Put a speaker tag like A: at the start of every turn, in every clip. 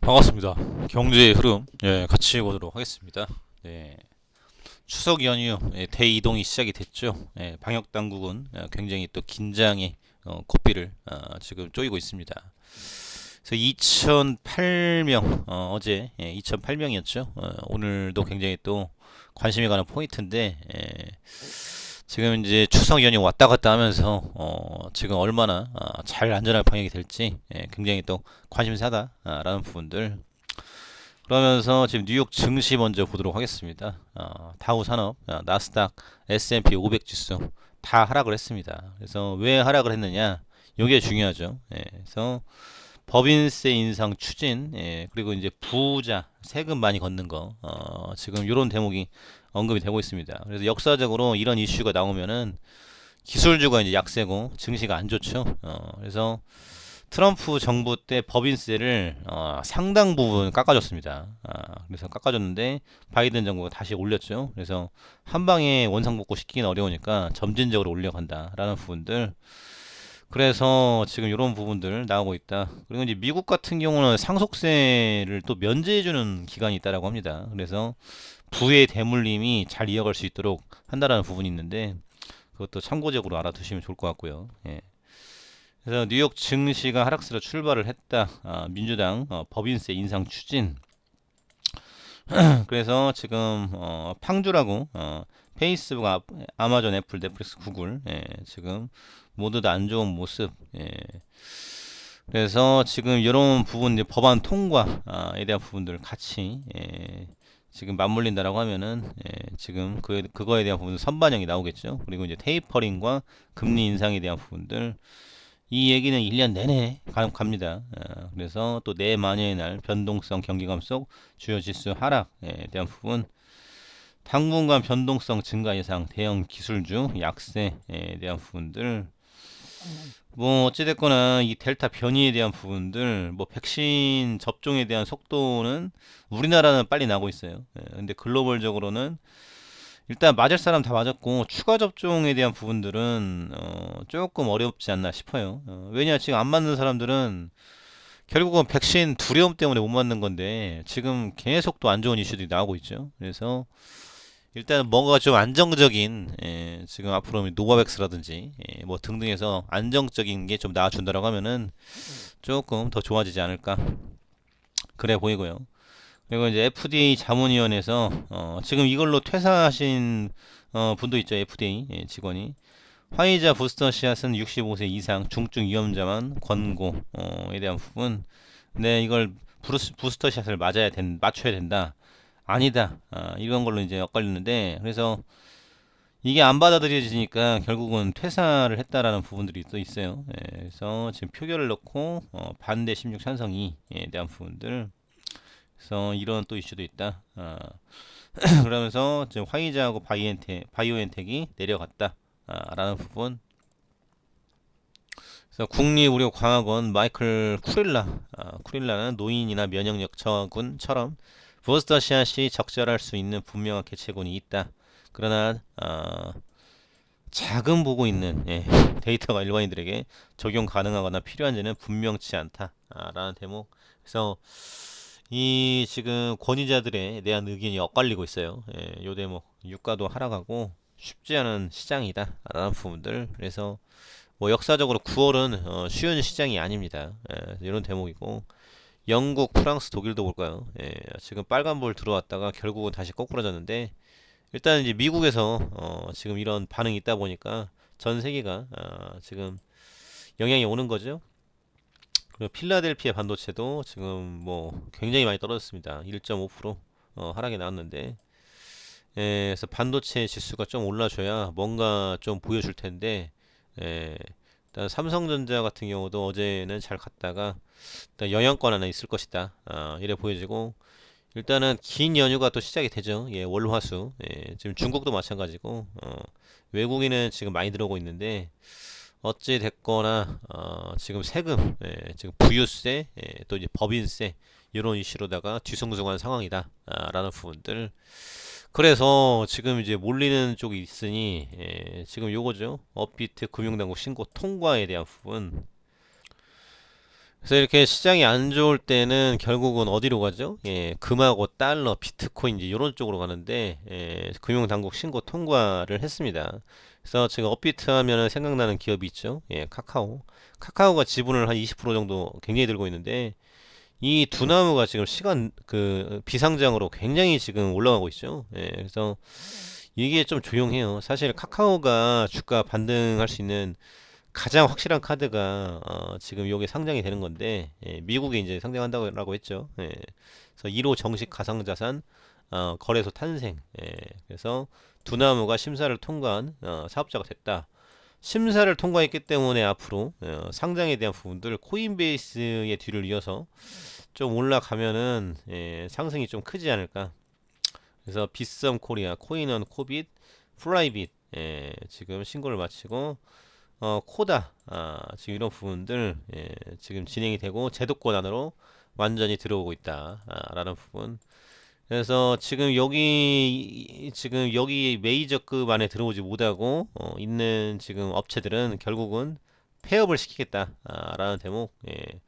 A: 반갑습니다. 경제의 흐름 예, 같이 보도록 하겠습니다. 예, 추석 연휴 예, 대이동이 시작이 됐죠. 예, 방역 당국은 예, 굉장히 또 긴장의 어, 고삐를 어, 지금 쪼이고 있습니다. 그래서 2,008명 어, 제 예, 2,008명이었죠. 어, 오늘도 굉장히 또 관심이 가는 포인트인데 예, 지금 이제 추석 연휴 왔다 갔다 하면서 어, 지금 얼마나 아, 잘 안전하게 방역이 될지 예, 굉장히 또 관심사다라는 부분들 그러면서 지금 뉴욕 증시 먼저 보도록 하겠습니다. 어, 다우 산업, 어, 나스닥, S&P 500 지수 다 하락을 했습니다. 그래서 왜 하락을 했느냐? 이게 중요하죠. 예, 그래서 법인세 인상 추진, 예, 그리고 이제 부자 세금 많이 걷는 거, 어, 지금 이런 대목이 언급이 되고 있습니다. 그래서 역사적으로 이런 이슈가 나오면은 기술주가 이제 약세고 증시가 안 좋죠. 어, 그래서 트럼프 정부 때 법인세를 어, 상당 부분 깎아줬습니다. 아, 그래서 깎아줬는데 바이든 정부가 다시 올렸죠. 그래서 한 방에 원상복구 시키기는 어려우니까 점진적으로 올려간다라는 부분들. 그래서 지금 이런 부분들 나오고 있다. 그리고 이제 미국 같은 경우는 상속세를 또 면제해주는 기간이 있다라고 합니다. 그래서 부의 대물림이 잘 이어갈 수 있도록 한다라는 부분이 있는데 그것도 참고적으로 알아두시면 좋을 것 같고요. 예. 그래서 뉴욕 증시가 하락세로 출발을 했다. 아, 민주당 어, 법인세 인상 추진. 그래서 지금 어, 팡주라고 어, 페이스북, 아, 아마존, 애플, 넷플릭스, 구글 예, 지금 모두 다 안 좋은 모습. 예. 그래서 지금 이런 부분 이제 법안 통과에 대한 부분들 같이 예, 지금 맞물린다라고 하면은 예, 지금 그 그거에 대한 부분 선반영이 나오겠죠. 그리고 이제 테이퍼링과 금리 인상에 대한 부분들 이 얘기는 1년 내내 가, 갑니다. 어, 그래서 또 내 마녀의 날 변동성 경기 감 속 주요 지수 하락에 대한 부분 당분간 변동성 증가 예상 대형 기술주 약세에 대한 부분들 뭐 어찌됐거나 이 델타 변이에 대한 부분들 뭐 백신 접종에 대한 속도는 우리나라는 빨리 나고 있어요. 예, 근데 글로벌적으로는 일단 맞을 사람 다 맞았고 추가 접종에 대한 부분들은 어, 조금 어렵지 않나 싶어요. 어, 왜냐 지금 안 맞는 사람들은 결국은 백신 두려움 때문에 못 맞는 건데 지금 계속 또 안 좋은 이슈들이 나오고 있죠. 그래서 일단 뭔가 좀 안정적인 예, 지금 앞으로 노바백스라든지 예, 뭐 등등해서 안정적인 게 좀 나와준다라고 하면은 조금 더 좋아지지 않을까 그래 보이고요. 그리고 이제 FDA 자문위원회에서 어, 지금 이걸로 퇴사하신 어, 분도 있죠. FDA 예, 직원이 화이자 부스터 씨앗은 65세 이상 중증 위험자만 권고에 대한 부분. 네, 이걸 부스, 부스터 샷을 맞아야 된 맞춰야 된다. 아니다. 아, 이런 걸로 이제 엇갈리는데 그래서 이게 안 받아들여지니까 결국은 퇴사를 했다라는 부분들이 또 있어요. 예, 그래서 지금 표결을 넣고 어, 반대 16 찬성 2에 대한 부분들 그래서 이런 또 이슈도 있다. 아, 그러면서 지금 화이자하고 바이엔테, 바이오엔텍이 내려갔다. 아, 라는 부분. 그래서 국립의료광학원 마이클 쿠릴라, 아, 쿠릴라는 노인이나 면역력 저군처럼 부스터시아시 적절할 수 있는 분명한 개체군이 있다. 그러나 아, 작은 보고 있는 예, 데이터가 일반인들에게 적용 가능하거나 필요한지는 분명치 않다라는 대목. 그래서 이 지금 권위자들에 대한 의견이 엇갈리고 있어요. 예, 요 대목 유가도 하락하고 쉽지 않은 시장이다라는 부분들. 그래서 뭐 역사적으로 9월은 어, 쉬운 시장이 아닙니다. 예, 이런 대목이고 영국, 프랑스, 독일도 볼까요? 예, 지금 빨간불 들어왔다가 결국은 다시 거꾸로졌는데 일단 이제 미국에서 어, 지금 이런 반응이 있다 보니까 전 세계가 어, 지금 영향이 오는 거죠. 그리고 필라델피아 반도체도 지금 뭐 굉장히 많이 떨어졌습니다. 1.5% 어, 하락이 나왔는데 예, 그래서 반도체 지수가 좀 올라줘야 뭔가 좀 보여줄 텐데 예, 일단 삼성전자 같은 경우도 어제는 잘 갔다가 일단 영향권 하나 있을 것이다. 어, 이래 보여지고 일단은 긴 연휴가 또 시작이 되죠. 예, 월화수. 예, 지금 중국도 마찬가지고 어, 외국인은 지금 많이 들어오고 있는데 어찌 됐거나 어, 지금 세금, 예, 지금 부유세, 예, 또 이제 법인세 이런 이슈로다가 뒤숭숭한 상황이다라는 부분들. 그래서 지금 이제 몰리는 쪽이 있으니 예, 지금 요거죠. 업비트 금융당국 신고 통과에 대한 부분. 그래서 이렇게 시장이 안 좋을 때는 결국은 어디로 가죠? 예, 금하고 달러, 비트코인 이제 이런 쪽으로 가는데 예, 금융당국 신고 통과를 했습니다. 그래서 제가 업비트 하면은 생각나는 기업이 있죠. 예, 카카오. 카카오가 지분을 한 20% 정도 굉장히 들고 있는데 이 두 나무가 지금 시간 그 비상장으로 굉장히 지금 올라가고 있죠. 예, 그래서 이게 좀 조용해요. 사실 카카오가 주가 반등할 수 있는 가장 확실한 카드가 어, 지금 여기 상장이 되는 건데 예, 미국에 이제 상장한다고 했죠. 예, 그래서 1호 정식 가상자산 어, 거래소 탄생. 예, 그래서 두나무가 심사를 통과한 어, 사업자가 됐다. 심사를 통과했기 때문에 앞으로 어, 상장에 대한 부분들 코인베이스의 뒤를 이어서 좀 올라가면은 예, 상승이 좀 크지 않을까. 그래서 비썸 코리아, 코인원 코빗, 플라이빗 예, 지금 신고를 마치고 어, 코다 아, 지금 이런 부분들 예, 지금 진행이 되고 제도권 안으로 완전히 들어오고 있다라는 부분. 그래서 지금 여기 지금 여기 메이저급 안에 들어오지 못하고 어, 있는 지금 업체들은 결국은 폐업을 시키겠다라는 대목. 예.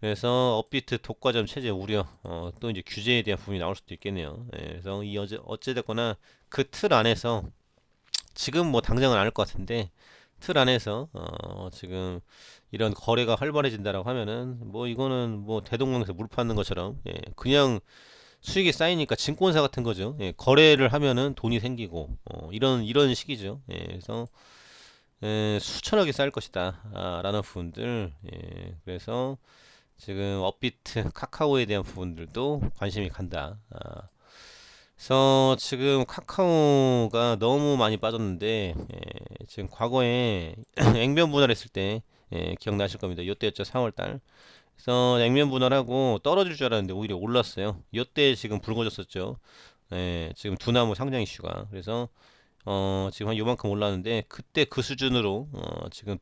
A: 그래서 업비트 독과점 체제 우려 어, 또 이제 규제에 대한 부분이 나올 수도 있겠네요. 예, 그래서 이 어제 어찌 됐거나 그 틀 안에서 지금 뭐 당장은 않을 것 같은데 틀 안에서 어, 지금 이런 거래가 활발해진다라고 하면은 뭐 이거는 뭐 대동강에서 물 파는 것처럼 예, 그냥 수익이 쌓이니까 증권사 같은 거죠. 예, 거래를 하면은 돈이 생기고 어, 이런 이런 식이죠. 예, 그래서 예, 수천억이 쌓일 것이다 아, 라는 부분들 예, 그래서 지금 업비트 카카오에 대한 부분들도 관심이 간다. 아, 그래서 지금 카카오가 너무 많이 빠졌는데 예, 지금 과거에 액면 분할했을 때 예, 기억나실 겁니다. 이때였죠 3월달. 그래서 액면 분할하고 떨어질 줄 알았는데 오히려 올랐어요. 이때 지금 붉어졌었죠. 예, 지금 두나무 상장 이슈가. 그래서 어, 지금 한 요만큼 올랐는데 그때 그 수준으로 어, 지금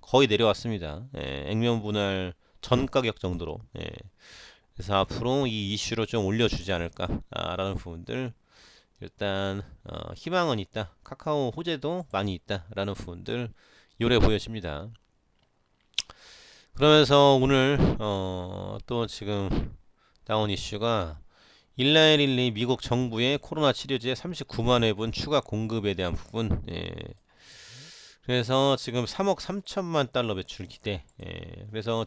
A: 거의 내려왔습니다. 예, 액면 분할 전 가격 정도로. 예. 그래서 앞으로 이 이슈로 좀 올려주지 않을까라는 부분들 일단 어, 희망은 있다. 카카오 호재도 많이 있다라는 부분들 요래 보여집니다. 그러면서 오늘 어, 또 지금 나온 이슈가 일라엘릴리 미국 정부의 코로나 치료제 39만 회분 추가 공급에 대한 부분. 예. 그래서 지금 3억 3천만 달러 매출 기대. 예. 그래서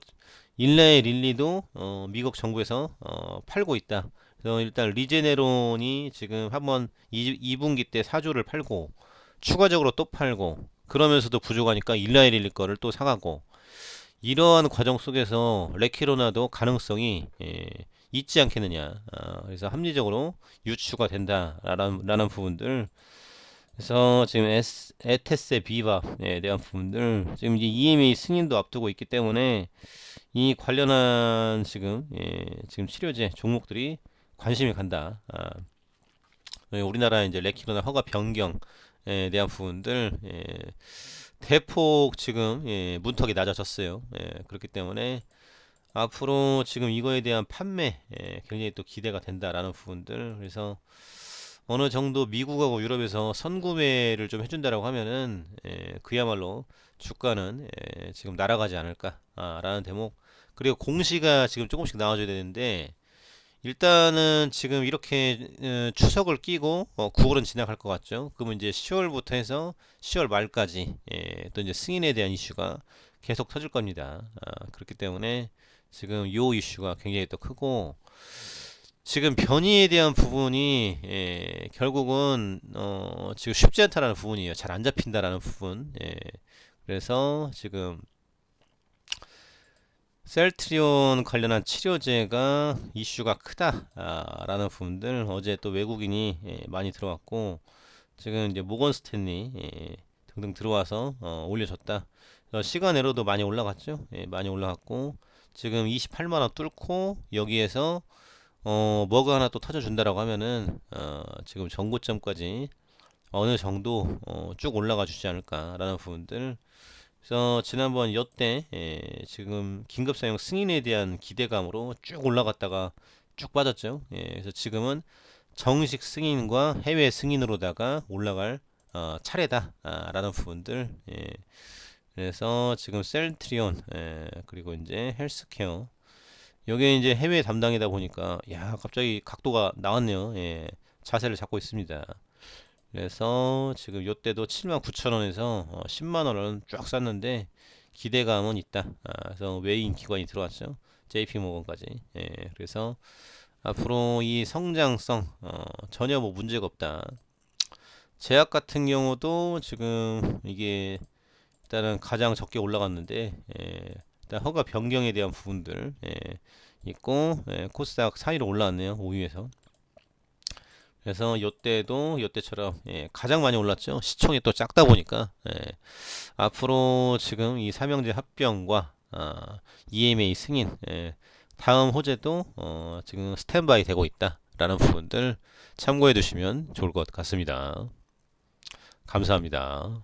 A: 일라의 릴리도 어, 미국 정부에서 어, 팔고 있다. 그래서 일단 리제네론이 지금 한번 2, 분기 때 4조를 팔고 추가적으로 또 팔고 그러면서도 부족하니까 일라의 릴리 거를 또 사가고 이러한 과정 속에서 레키로나도 가능성이 예, 있지 않겠느냐. 아, 그래서 합리적으로 유추가 된다라는 부분들. 그래서 지금 에스, 에테세 비바에 대한 부분들 지금 이제 EMA 승인도 앞두고 있기 때문에 이 관련한 지금 예, 지금 치료제 종목들이 관심이 간다. 아, 예, 우리나라 이제 레키로나 허가 변경에 대한 부분들 예, 대폭 지금 예, 문턱이 낮아졌어요. 예, 그렇기 때문에 앞으로 지금 이거에 대한 판매 예, 굉장히 또 기대가 된다라는 부분들 그래서 어느 정도 미국하고 유럽에서 선구매를 좀 해준다라고 하면은 예, 그야말로 주가는 예, 지금 날아가지 않을까라는 대목 그리고 공시가 지금 조금씩 나와줘야 되는데 일단은 지금 이렇게 어, 추석을 끼고 어, 9월은 지나갈 것 같죠. 그러면 이제 10월부터 해서 10월 말까지 예, 또 이제 승인에 대한 이슈가 계속 터질 겁니다. 아, 그렇기 때문에 지금 요 이슈가 굉장히 또 크고 지금 변이에 대한 부분이 예, 결국은 어, 지금 쉽지 않다라는 부분이에요. 잘 안 잡힌다라는 부분. 예, 그래서 지금 셀트리온 관련한 치료제가 이슈가 크다라는 부분들 어제 또 외국인이 예, 많이 들어왔고 지금 이제 모건 스탠리 예, 등등 들어와서 어, 올려줬다. 시간외로도 많이 올라갔죠. 예, 많이 올라갔고 지금 28만 원 뚫고 여기에서 어, 뭐가 하나 또 터져준다라고 하면은 어, 지금 전고점까지 어느 정도 어, 쭉 올라가 주지 않을까라는 부분들 그래서 지난번 여때 예, 지금 긴급 사용 승인에 대한 기대감으로 쭉 올라갔다가 쭉 빠졌죠. 예, 그래서 지금은 정식 승인과 해외 승인으로다가 올라갈 어, 차례다라는 부분들. 예, 그래서 지금 셀트리온 예, 그리고 이제 헬스케어 여기 이제 해외 담당이다 보니까 야 갑자기 각도가 나왔네요. 예, 자세를 잡고 있습니다. 그래서 지금 요때도 79,000원에서 어, 10만 원을 쫙 쌌는데 기대감은 있다. 아, 그래서 외인 기관이 들어왔죠. JP 모건까지. 예, 그래서 앞으로 이 성장성 어, 전혀 뭐 문제가 없다. 제약 같은 경우도 지금 이게 일단은 가장 적게 올라갔는데 예, 일단 허가 변경에 대한 부분들 예, 있고 예, 코스닥 4위로 올라왔네요 5위에서 그래서 요때도 요때처럼 예, 가장 많이 올랐죠. 시총이 또 작다 보니까 예, 앞으로 지금 이 삼형제 합병과 아, EMA 승인 예, 다음 호재도 어, 지금 스탠바이 되고 있다라는 부분들 참고해 두시면 좋을 것 같습니다. 감사합니다.